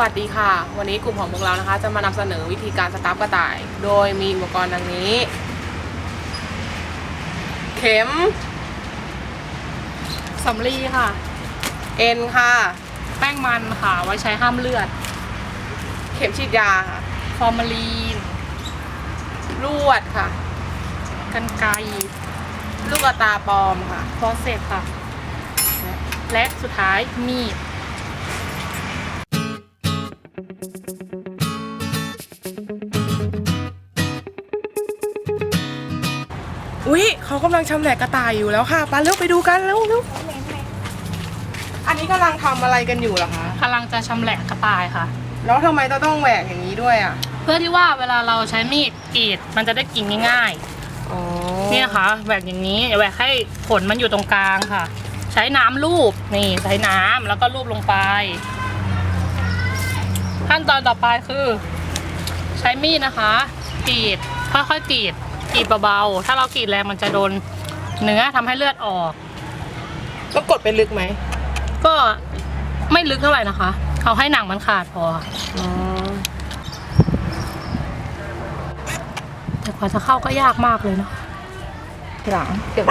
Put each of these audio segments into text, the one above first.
วัสดีค่ะ วันนี้กลุ่มของพวกเรานะคะ จะมานำเสนอวิธีการสตาร์ฟกระต่าย โดยมีอุปกรณ์ดังนี้ เข็มสำลีค่ะ เอ็นค่ะ แป้งมันค่ะไว้ใช้ห้ามเลือด เข็มฉีดยาค่ะฟอร์มาลีนลวดค่ะ กันไกรลูกกระตาปลอมค่ะ ฟอสเซตค่ะ และสุดท้ายมีด อุ๊ยเขากำลังชำแหละกระต่ายอยู่แล้วค่ะไปเร็วไปดูกันเร็วเร็วอันนี้กำลังทำอะไรกันอยู่เหรอคะ กำลังจะชำแหละกระต่ายค่ะ แล้วทำไมต้องต้องแหวกอย่างนี้ด้วยอะ เพื่อที่ว่าเวลาเราใช้มีดกรีดมันจะได้กินง่ายอ๋อๆนี่นะคะแหวกอย่างนี้แหวกให้ขนมันอยู่ตรงกลางค่ะ ใช้น้ำลูบนี่ใช้น้ำแล้วก็ลูบลงไป ขั้นตอนต่อไปคือ ใช้มีดนะคะกรีดค่อยๆกรีดกรีดเบาๆถ้าเรากรีดแรงมันจะโดนเนื้อทำให้เลือดออกต้องกดไปลึกไหม ก็ไม่ลึกเท่าไหร่นะคะ เอาให้หนังมันขาดพออ๋อแต่กว่าจะเข้าก็ยากมากเลยเนาะหลังเดี๋ยว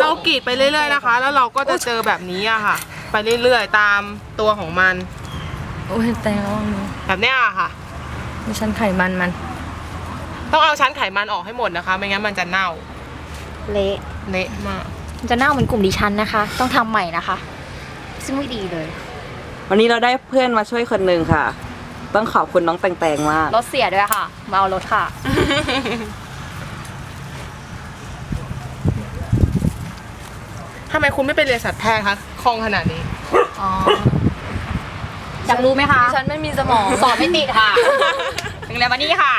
เรากรีดไปเรื่อยๆนะคะ แล้วเราก็จะเจอแบบนี้อะค่ะ ไปเรื่อยๆตามตัวของมัน โอ้ยแต่ระวังนะ แบบเนี้ยอะค่ะ มีชั้นไขมันมัน ต้องเอาชั้นไขมันออกให้หมดนะคะ ไม่งั้นมันจะเน่าเละเละมากมันจะเน่าเหมือนกลุ่มดิฉันนะคะ ต้องทำใหม่นะคะ ซึ่งไม่ดีเลย วันนี้เราได้เพื่อนมาช่วยคนหนึ่งค่ะ ต้องขอบคุณน้องแตงๆมาก รถเสียด้วยค่ะ มาเอารถค่ะ ทำไมคุณไม่ไปเรียนสัตวแพทย์คะคล่องขนาดนี้ อ๋อ อยากรู้ไหมคะดิฉันไม่มีสมอง สอบไม่ติดค่ะ ถึงแล้วมานี่ค่ะ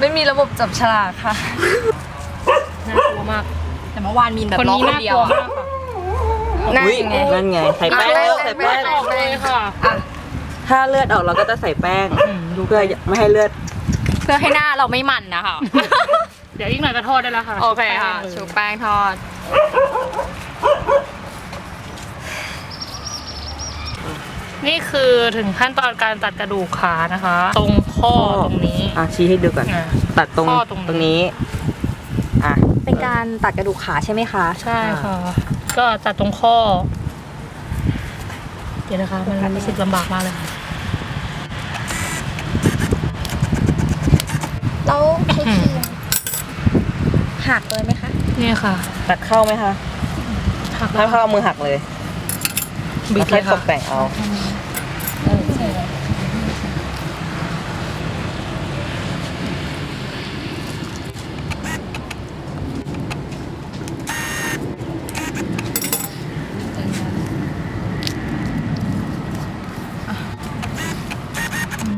ไม่มีระบบจับฉลากค่ะ น่ากลัวมาก แต่เมื่อวานมีนแบบคนร้องนี้คนน่าเดีกยลัววอะมากค่ะนั่นไงนั่นไง ใส่แป้งอะใส่แป้ง ออกเลยค่ะ ถ้าเลือดออกเราก็จะใส่แป้ง เพื่อไม่ให้เลือด เพื่อให้หน้าเราไม่มันนะคะ เดี๋ยวอีกหน่อยจะทอดได้แล้วค่ะโอเคค่ะชุชุบบแป้งแป้งทอด นี่คือถึงขั้นตอนการตัดกระดูกขานะคะ ตรงข้อตรงนี้ อะชี้ให้ดูก่อน อะตัดตรงข้อตรงนี้ ตรงนี้ อะ เป็นการตัดกระดูกขาใช่ไหมคะใช่ค่ะ ก็ตัดตรงข้อ เดี๋ยวนะคะ มันรู้สึกลำบากมากเลยค่ะ แล้วใช้ครีมหักเลยไหมคะ นี่ค่ะ ตัดเข้าไหมคะหักแล้ถ้าวเข้าเอามือหักเลย บิดแล้วเลค่อยยตค่ะกแต่งเอาอื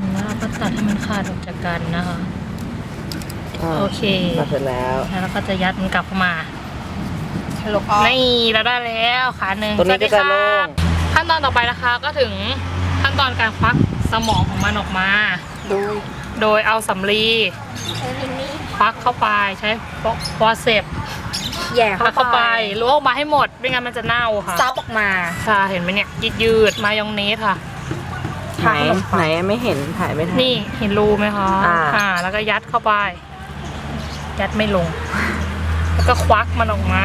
มแล้วเราก็ตัดให้มันขาดออกจากกันนะคะอ่าโอเคตัดเสร็จแล้ว แล้วเราก็จะยัดมันกลับเข้ามาลบออกนี่เราได้แล้วขาหนึ่งตัวนี้ก็จะโล่ง ขั้นตอนต่อไปนะคะก็ถึงขั้นตอนการควักสมองของมันออกมาดูโดยเอาสำลีควักเข้าไปใช้ฟอเซปแย่ควักเข้าเข้าไปไปล้วงออกมาให้หมดไม่งั้นมันจะเน่าค่ะซับออกมาค่ะเห็นไหมเนี่ยยืดยืดๆมายองเนสค่ะไหนไหนไม่เห็นถ่ายไม่ทันนี่เห็นรูไหมคะอ่าแล้วก็ยัดเข้าไป ยัดไม่ลง แล้วก็ควักมันออกมา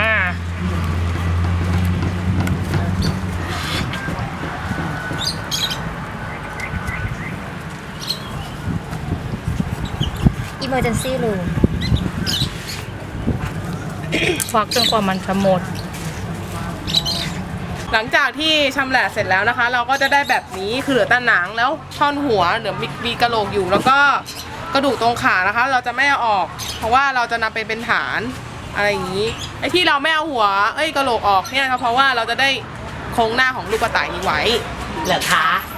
emergency room ควักจนกว่ามันจะหมด หลังจากที่ชำแหละเสร็จแล้วนะคะ เราก็จะได้แบบนี้คือเหลือแต่หนังแล้วท่อนหัวเหลือมีมีกระโหลกอยู่แล้วก็กระดูกตรงขานะคะ เราจะไม่เอาออก เพราะว่าเราจะนำไปเป็นฐานอะไรอย่างนี้ไอ้ที่เราไม่เอาหัวเอ้ยกระโหลกออกเนี่ยนะคะเพราะว่าเราจะได้โครงหน้าของลูกกระต่ายนี้ไว้ เหลือขาค่ะ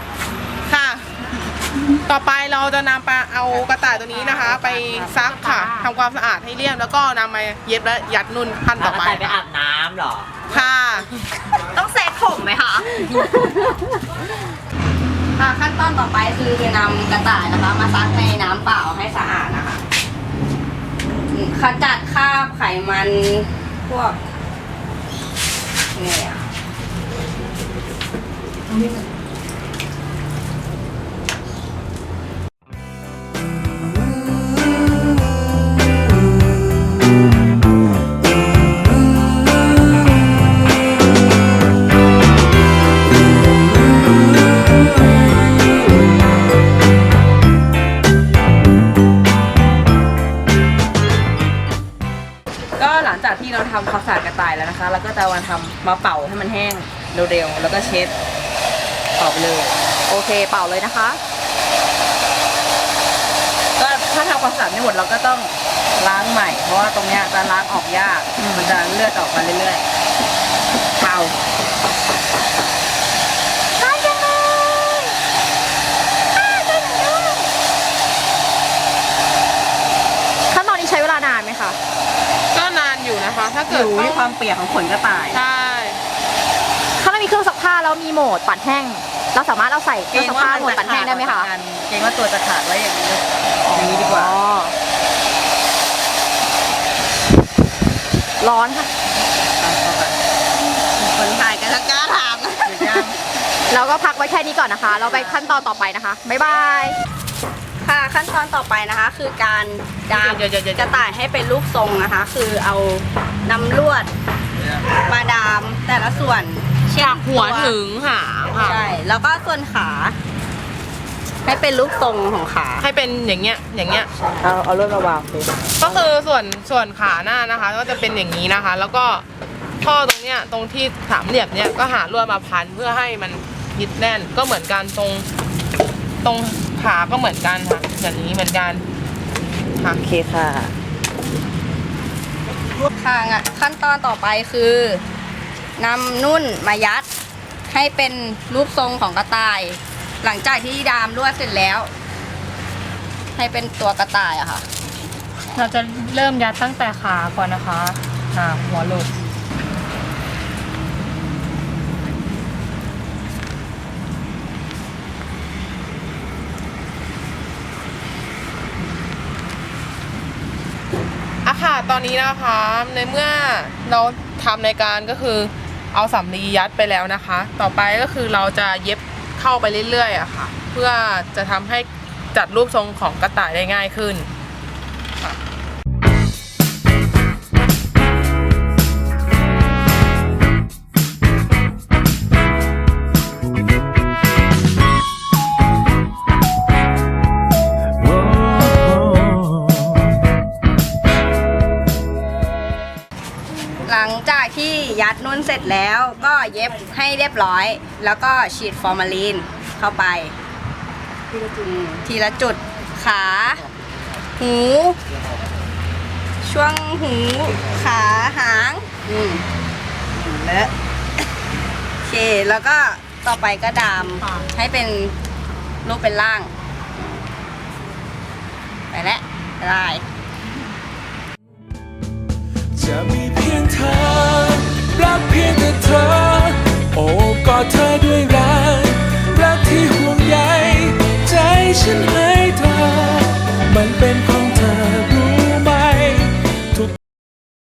ต่อไปเราจะนำไปเอากระต่ายตัวนี้นะคะ ไปซักค่ะทำความสะอาดให้เรียบแล้วก็นำมาเย็บและยัดนุ่นขั้นต่อไปไปอาบน้ำหรอ ค่ะ ต้องเซ็ตผมไหมคะค่ะขั้นตอนต่อไปคือนำกระต่ายนะคะ มาซักในน้ำเปล่าให้สะอาดนะคะขจัดคราบไขมันพวกเนี่ย มาทำมาเป่าให้มันแห้งเร็วๆแล้วก็เช็ดเป่าไปเลย โอเคเป่าเลยนะคะ ก็ถ้าทำความสะอาดไม่หมดเราก็ต้องล้างใหม่ เพราะว่าตรงเนี้ยจะล้างออกยากมันจะเลือดออกมาเรื่อยๆเป่าขั้นตอนนี้ใช้เวลานานไหมคะ ก็นานอยู่นะคะ ถ้าอเกิดยู่ต้ที่องความเปียกของขนกระต่าย ใช่ถ้า เรามีเครื่องซักผ้าแล้วมีโหมดปัดแห้ง เราสามารถเอาใส่เครื่องซักผ้าโหมดปัดแห้งได้ไหมคะเกรงว่าตัวจะขาดไว้อย่างนี้อย่างนี้ดีกว่าร้อนค่ะคนถ่ายกันจะกล้าถามนะหรือยังเราก็พักไว้แค่นี้ก่อนนะคะ เราไปขั้นตอนต่อไปนะคะบ๊ายบายค่ะขั้นตอนต่อไปนะคะ คือการดามเดี๋ยวเดี๋ยวเดี๋ยวกระต่ายให้เป็นรูปทรงนะคะ คือเอานำลวดมาดามแต่ละส่วน เช่นหัวถึงหางค่ะ ใช่ แล้วก็ส่วนขา ให้เป็นรูปทรงของขา ให้เป็นอย่างเงี้ย อย่างเงี้ย เอาเอาเริ่มมาวางสิก็คือส่วนส่วนขาหน้านะคะ ก็จะเป็นอย่างนี้นะคะ แล้วก็ท่อตรงเนี้ยตรงที่สามเหลี่ยมเนี้ยก็หาลวดมาพันเพื่อให้มันยึดแน่นก็เหมือนกันตรงตรงขาก็เหมือนกันค่ะอย่างนี้เหมือนกันค่ะ โอเคค่ะค่ะงั้นขั้นตอนต่อไปคือ นำนุ่นมายัด ให้เป็นรูปทรงของกระต่าย หลังจากที่ดามลวดเสร็จแล้ว ให้เป็นตัวกระต่ายอะค่ะ เราจะเริ่มยัดตั้งแต่ขาก่อนนะคะอ่าหัวหลุดอะค่ะ ตอนนี้นะคะ ในเมื่อเราทำในการก็คือ เอาสำลียัดไปแล้วนะคะ ต่อไปก็คือเราจะเย็บเข้าไปเรื่อยๆอะค่ะ เพื่อจะทำให้จัดรูปทรงของกระต่ายได้ง่ายขึ้น เสร็จแล้วก็เย็บให้เรียบร้อย แล้วก็ฉีดฟอร์มาลีนเข้าไปอืมทีละจุดขา หู ช่วงหู ขาหาง อืมเลอะโอเค แล้วก็ต่อไปก็ดามค่ะ ให้เป็นรูปเป็นร่าง ไปแล้วได้จะมี อบกอดเธอด้วย